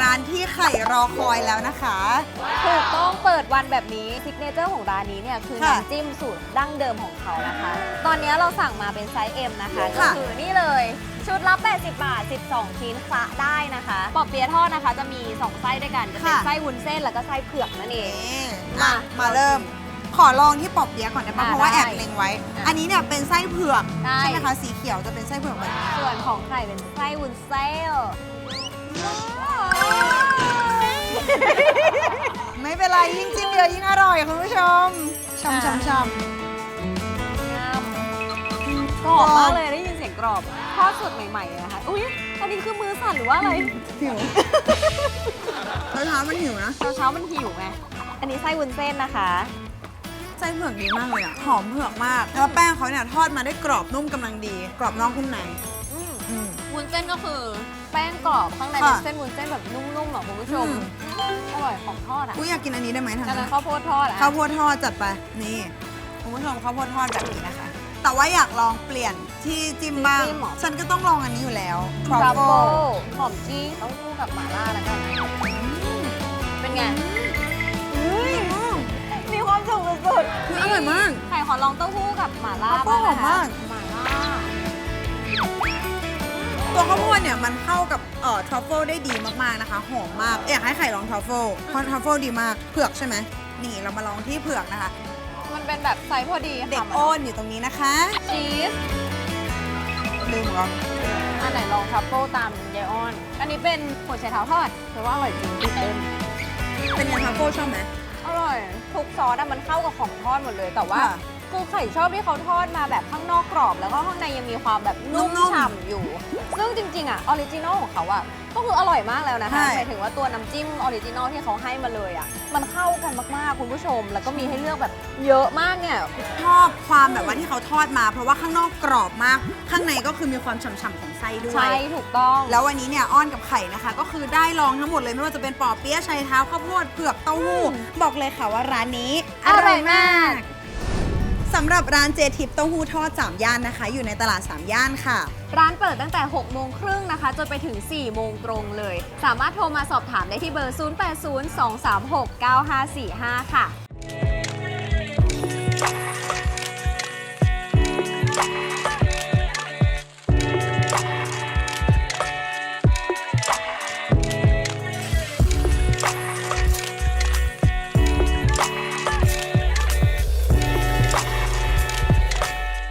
ร้านที่ไข่รอคอยแล้วนะคะ ถูกต้องเปิดวันแบบนี้ซิกเนเจอร์ของร้านนี้เนี่ยคือค่ะน้ำจิ้มสูตรดั้งเดิมของเขานะคะ ตอนนี้เราสั่งมาเป็นไซส์ M นะคะ ก็ค่ะ คือนี่เลย ชุดละ 80 บาท 12 ชิ้นคละได้นะคะ ปอบเปี๊ยะทอดนะคะ จะมี 2 ไส้ด้วยกัน จะเป็นไส้วุ้นเส้นแล้วก็ไส้เผือกนั่นเอง นี่มามามาเริ่ม ขอลองที่ปอบเปี๊ยะก่อนได้ปะอ่าเพราะว่าได้แอบเล็งไว้ อะอันนี้เนี่ยเป็นไส้เผือกได้ใช่ไหมคะสีเขียวจะเป็นไส้เผือกแบบนี้ส่วนของไข่เป็นไส้วุ้นเส้น เป็นไรยิ่งจิ้มเยอะยิ่งอร่อยคุณผู้ชมชมชมชมกรอบมากเลยได้ยินเสียงกรอบทอดสดใหม่ๆเลยนะคะอุ้ยอันนี้คือมือสั่นหรือว่าอะไรหิวเช้าๆมันหิวนะเช้าๆมันหิวไงอันนี้ไส้วุ้นเส้นนะคะ ไส้เผือกดีมากเลยอะหอมเผือกมาก แล้วแป้งเขาเนี่ยทอดมาได้กรอบนุ่มกำลังดี กรอบนอกนุ่มในอืม อืมวุ้นเส้นก็คือแป้ง กรอบข้างในค่ะเป็นเส้นวุ้นเส้นแบบนุ่มๆอะคุณผู้ชมอืมอร่อยของทอดอะกูอยากกินอันนี้ได้ไหมทางอันนั้นั้นนข้าวโพดทอดอะข้าวโพดทอดจัดไปนี่คุณผู้ชมข้าวโพดทอดแบบนี้นะคะ แต่ว่าอยากลองเปลี่ยนที่จิ้มบ้าง ฉันก็ต้องลองอันนี้อยู่แล้วทรัฟ truffle เฟิลหอมจี้ต้องคู่กับหม่าล่าแล้วกันเป็นไงมีความสุขสุดๆคืออร่อยมากไข่ขอลองเต้าหู้กับหม่าล่าทรัฟเฟิลบ้างนะคะหอมมาก ตัวข้าวโพดเนี่ยมันเข้ากับเอ่อทรัฟเฟิลได้ดีมากๆนะคะ หอมมากอยากให้ไข่ลองทรัฟเฟิลเพราะทรัฟเฟิลดีมากเผือกใช่ไหมนี่เรามาลองที่เผือกนะคะ มันเป็นแบบไซส์พอดีเด็กค่ะโอนอยู่ตรงนี้นะคะชีส ลืมเหรออันไหนลองทรัฟเฟิลตามยายอ้อน อันนี้เป็นหัวไชเท้าทอดแต่ว่าอร่อยจริงตื่นเต้นเป็นไงทรัฟเฟิลชอบไหม อร่อย ทุกซอสอะมันเข้ากับของทอดหมดเลย แต่ว่าค่ะ คือไข่ชอบที่เขาทอดมาแบบข้างนอกกรอบ แล้วก็ข้างในยังมีความแบบนุ่มนุ่มๆฉ่ำอยู่ ซึ่งจริงๆอะออริจินอลของเขาอะก็คืออร่อยมากแล้วนะคะใช่ หมายถึงว่าตัวน้ำจิ้มออริจินอลที่เขาให้มาเลยอะมันเข้ากันมากๆคุณผู้ชม แล้วก็มีให้เลือกแบบเยอะมากเนี่ย ชอบความแบบว่าที่เขาทอดมา เพราะว่าข้างนอกกรอบมาก ข้างในก็คือมีความฉ่ำๆของไส้ด้วยใช่ถูกต้อง แล้ววันนี้เนี่ยอ้อนกับไข่นะคะ ก็คือได้ลองทั้งหมดเลยไม่ว่าจะเป็นปอเปี๊ยะชัยเท้าข้าวโพดเผือกเต้าหู้ อืม บอกเลยค่ะว่าร้านนี้ อร่อยมาก สำหรับร้านเจทิปเต้าหู้ทอด3ย่านนะคะ อยู่ในตลาด 3 ย่านค่ะ ร้านเปิดตั้งแต่ 6 โมงครึ่งนะคะ จนไปถึง 4 โมงตรงเลย สามารถโทรมาสอบถามได้ที่เบอร์ 0802369545 ค่ะ